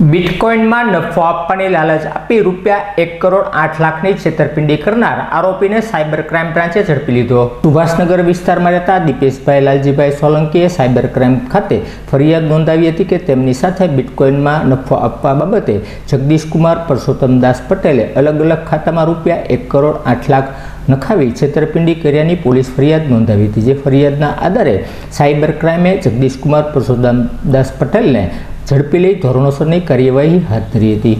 બિટકોઇનમાં નફો આપવાની લાલચ આપી રૂપિયા એક કરોડ આઠ લાખની છેતરપિંડી કરનાર આરોપીને સાયબર ક્રાઇમ બ્રાન્ચે ઝડપી લીધો. સુભાષનગર વિસ્તારમાં રહેતા દીપેશભાઈ લાલજીભાઈ સોલંકીએ સાયબર ક્રાઇમ ખાતે ફરિયાદ નોંધાવી હતી કે તેમની સાથે બિટકોઇનમાં નફો આપવા બાબતે જગદીશકુમાર પરસોત્તમદાસ પટેલે અલગ અલગ ખાતામાં રૂપિયા એક કરોડ આઠ લાખ નખાવી છેતરપિંડી કર્યાની પોલીસ ફરિયાદ નોંધાવી હતી. જે ફરિયાદના આધારે સાયબર ક્રાઇમે જગદીશકુમાર પરસોત્તમદાસ પટેલને ઝડપી લઈ ધોરણોસરની કાર્યવાહી હાથ ધરી હતી.